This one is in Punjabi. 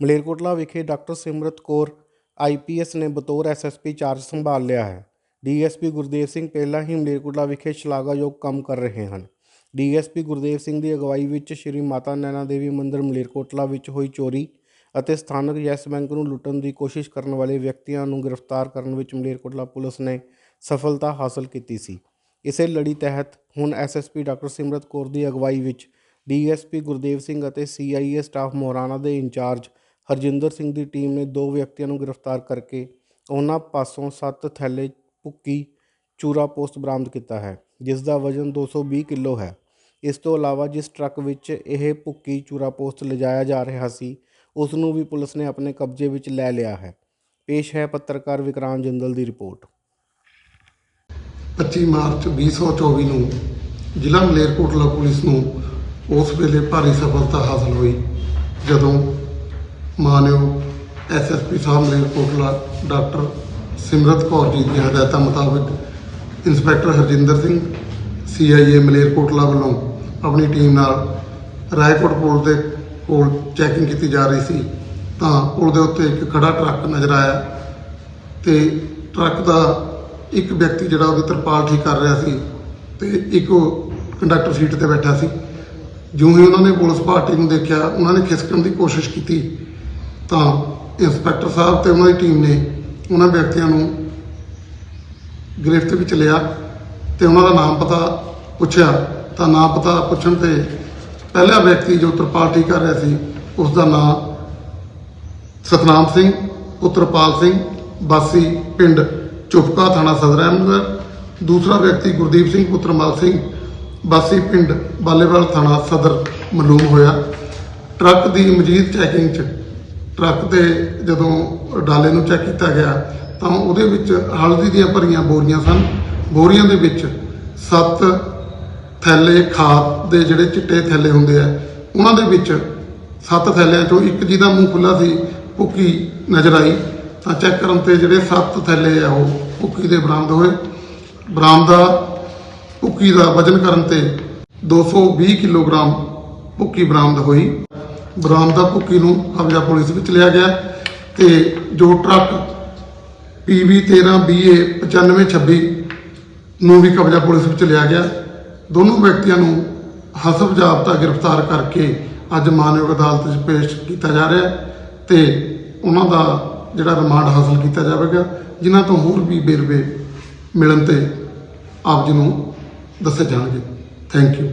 ਮਲੇਰਕੋਟਲਾ ਵਿਖੇ ਡਾਕਟਰ ਸਿਮਰਤ ਕੌਰ ਆਈਪੀਐਸ ਨੇ ਬਤੌਰ ਐਸਐਸਪੀ ਚਾਰਜ ਸੰਭਾਲ ਲਿਆ ਹੈ। ਡੀਐਸਪੀ ਗੁਰਦੇਵ ਸਿੰਘ ਪਹਿਲਾਂ ਹੀ ਮਲੇਰਕੋਟਲਾ ਵਿਖੇ ਸ਼ਲਾਘਾਯੋਗ ਕੰਮ ਕਰ ਰਹੇ ਹਨ। ਡੀਐਸਪੀ ਗੁਰਦੇਵ ਸਿੰਘ ਦੀ ਅਗਵਾਈ ਵਿੱਚ ਸ਼੍ਰੀ ਮਾਤਾ ਨੈਣਾ ਦੇਵੀ ਮੰਦਿਰ ਮਲੇਰਕੋਟਲਾ ਵਿੱਚ ਹੋਈ ਚੋਰੀ ਅਤੇ ਸਥਾਨਕ ਯੈਸ ਬੈਂਕ ਨੂੰ ਲੁੱਟਣ ਦੀ ਕੋਸ਼ਿਸ਼ ਕਰਨ ਵਾਲੇ ਵਿਅਕਤੀਆਂ ਨੂੰ ਗ੍ਰਿਫਤਾਰ ਕਰਨ ਵਿੱਚ ਮਲੇਰਕੋਟਲਾ ਪੁਲਿਸ ਨੇ ਸਫਲਤਾ ਹਾਸਲ ਕੀਤੀ ਸੀ। ਇਸੇ ਲੜੀ ਤਹਿਤ ਹੁਣ ਐਸਐਸਪੀ ਡਾਕਟਰ ਸਿਮਰਤ ਕੌਰ ਦੀ ਅਗਵਾਈ ਵਿੱਚ ਡੀਐਸਪੀ ਗੁਰਦੇਵ ਸਿੰਘ ਅਤੇ ਸੀਆਈਏ ਸਟਾਫ ਮੋਰਾਣਾ ਦੇ ਇੰਚਾਰਜ ਹਰਜਿੰਦਰ ਸਿੰਘ ਦੀ ਟੀਮ ਨੇ ਦੋ ਵਿਅਕਤੀਆਂ ਨੂੰ ਗ੍ਰਿਫਤਾਰ ਕਰਕੇ ਉਹਨਾਂ ਪਾਸੋਂ 7 ਥੈਲੇ ਭੁੱਕੀ ਚੂਰਾ ਪੋਸਟ ਬਰਾਮਦ ਕੀਤਾ ਹੈ, ਜਿਸ ਦਾ ਵਜ਼ਨ 220 ਕਿਲੋ ਹੈ। ਇਸ ਤੋਂ ਇਲਾਵਾ ਜਿਸ ਟਰੱਕ ਵਿੱਚ ਇਹ ਭੁੱਕੀ ਚੂਰਾ ਪੋਸਟ ਲਿਜਾਇਆ ਜਾ ਰਿਹਾ ਸੀ, ਉਸ ਨੂੰ ਵੀ ਪੁਲਿਸ ਨੇ ਆਪਣੇ ਕਬਜ਼ੇ ਵਿੱਚ ਲੈ ਲਿਆ ਹੈ। ਪੇਸ਼ ਹੈ ਪੱਤਰਕਾਰ ਵਿਕਰਾਂਤ ਜਿੰਦਲ ਦੀ ਰਿਪੋਰਟ। 25 ਮਾਰਚ 2024 ਨੂੰ ਜ਼ਿਲ੍ਹਾ ਮਲੇਰਕੋਟਲਾ ਪੁਲਿਸ ਨੂੰ ਉਸ ਵੇਲੇ ਭਾਰੀ ਸਫਲਤਾ ਹਾਸਲ ਹੋਈ, ਜਦੋਂ ਮਾਨਯੋਗ ਐਸਐਸਪੀ ਸਾਹਿਬ ਮਲੇਰਕੋਟਲਾ ਡਾਕਟਰ ਸਿਮਰਤ ਕੌਰ ਜੀ ਦੀਆਂ ਹਦਾਇਤਾਂ ਮੁਤਾਬਕ ਇੰਸਪੈਕਟਰ ਹਰਜਿੰਦਰ ਸਿੰਘ ਸੀਆਈਏ ਮਲੇਰਕੋਟਲਾ ਵੱਲੋਂ ਆਪਣੀ ਟੀਮ ਨਾਲ ਰਾਏਕੋਟ ਪੁਲ ਦੇ ਕੋਲ ਚੈਕਿੰਗ ਕੀਤੀ ਜਾ ਰਹੀ ਸੀ। ਤਾਂ ਪੁਲ ਦੇ ਉੱਤੇ ਇੱਕ ਖੜਾ ਟਰੱਕ ਨਜ਼ਰ ਆਇਆ ਤੇ ਟਰੱਕ ਦਾ ਇੱਕ ਵਿਅਕਤੀ ਜਿਹੜਾ ਉਹਦੀ ਤਰਪਾਲ ਠੀਕ ਕਰ ਰਿਹਾ ਸੀ ਤੇ ਇੱਕ ਕੰਡਕਟਰ ਸੀਟ ਤੇ ਬੈਠਾ ਸੀ। ਜਿਉਂ ਹੀ ਉਹਨਾਂ ਨੇ ਪੁਲਿਸ ਪਾਰਟੀ ਨੂੰ ਦੇਖਿਆ, ਉਹਨਾਂ ਨੇ ਖਿਸਕਣ ਦੀ ਕੋਸ਼ਿਸ਼ ਕੀਤੀ ਤਾਂ ਇੰਸਪੈਕਟਰ ਸਾਹਿਬ ਤੇ ਉਹਨਾਂ ਦੀ ਟੀਮ ਨੇ ਉਹਨਾਂ ਵਿਅਕਤੀਆਂ ਨੂੰ ਗ੍ਰਿਫਤ ਵਿੱਚ ਲਿਆ ਤੇ ਉਹਨਾਂ ਦਾ ਨਾਮ ਪਤਾ ਪੁੱਛਿਆ। ਤਾਂ ਨਾਮ ਪਤਾ ਪੁੱਛਣ ਤੇ ਪਹਿਲਾ ਵਿਅਕਤੀ ਜੋ ਤਰਪਾਲ ਠੀਕ ਕਰ ਰਿਹਾ ਸੀ ਉਸ ਦਾ ਨਾਮ ਸਤਨਾਮ ਸਿੰਘ, ਪੁੱਤਰਪਾਲ ਸਿੰਘ ਬਾਸੀ ਪਿੰਡ ਚੁਪਕਾ ਥਾਣਾ ਸਦਰ ਅਹਿਮਦਗੜ੍ਹ ਦੂਸਰਾ ਵਿਅਕਤੀ ਗੁਰਦੀਪ ਸਿੰਘ ਪੁੱਤਰ ਮਲ ਸਿੰਘ ਬਾਸੀ ਪਿੰਡ ਬਾਲੇਵਾਲ ਥਾਣਾ ਸਦਰ ਮਲੂਮ ਹੋਇਆ। ਟਰੱਕ ਦੀ ਮਜੀਦ ਚੈਕਿੰਗ 'ਚ ਟਰੱਕ 'ਤੇ ਜਦੋਂ ਡਾਲੇ ਨੂੰ ਚੈੱਕ ਕੀਤਾ ਗਿਆ, ਤਾਂ ਉਹਦੇ ਵਿੱਚ ਹਲਦੀ ਦੀਆਂ ਭਰੀਆਂ ਬੋਰੀਆਂ ਸਨ। ਬੋਰੀਆਂ ਦੇ ਵਿੱਚ ਸੱਤ ਥੈਲੇ ਖਾਦ ਦੇ ਜਿਹੜੇ ਚਿੱਟੇ ਥੈਲੇ ਹੁੰਦੇ ਆ, ਉਹਨਾਂ ਦੇ ਵਿੱਚ ਸੱਤ ਥੈਲਿਆਂ ਚੋਂ ਇੱਕ ਜਿਹਦਾ ਮੂੰਹ ਖੁੱਲਾ ਸੀ, ਭੁੱਕੀ ਨਜ਼ਰ ਆਈ। ਤਾਂ ਚੈੱਕ ਕਰਨ ਤੇ ਜਿਹੜੇ ਸੱਤ ਥੈਲੇ ਆ, ਉਹ ਭੁੱਕੀ ਦੇ ਬਰਾਮਦ ਹੋਏ। ਬਰਾਮਦਾ ਭੁੱਕੀ ਦਾ ਵਜ਼ਨ ਕਰਨ ਤੇ 220 ਕਿਲੋਗ੍ਰਾਮ ਭੁੱਕੀ ਬਰਾਮਦ ਹੋਈ। ਬਰਾਮਦਾ ਭੁੱਕੀ ਨੂੰ ਕਬਜ਼ਾ ਪੁਲਿਸ ਵਿੱਚ ਲਿਆ ਗਿਆ ਤੇ ਜੋ ਟਰੱਕ PV 13 BA 9526 ਨੂੰ ਵੀ ਕਬਜ਼ਾ ਪੁਲਿਸ ਵਿੱਚ ਲਿਆ ਗਿਆ। ਦੋਨੋਂ ਵਿਅਕਤੀਆਂ ਨੂੰ ਹਸਬ ਜਾਬਤਾ ਗ੍ਰਿਫਤਾਰ ਕਰਕੇ ਅੱਜ ਮਾਨਯੋਗ ਅਦਾਲਤ 'ਚ ਪੇਸ਼ ਕੀਤਾ ਜਾ ਰਿਹਾ ਹੈ ਤੇ ਉਹਨਾਂ ਦਾ ਜਿਹੜਾ ਰਿਮਾਂਡ ਹਾਸਲ ਕੀਤਾ ਜਾਵੇਗਾ, ਜਿਨ੍ਹਾਂ ਤੋਂ ਹੋਰ ਵੀ ਵੇਰਵੇ ਮਿਲਣ ਤੇ ਆਪ ਜੀ ਨੂੰ ਦੱਸੇ ਜਾਣਗੇ। Thank you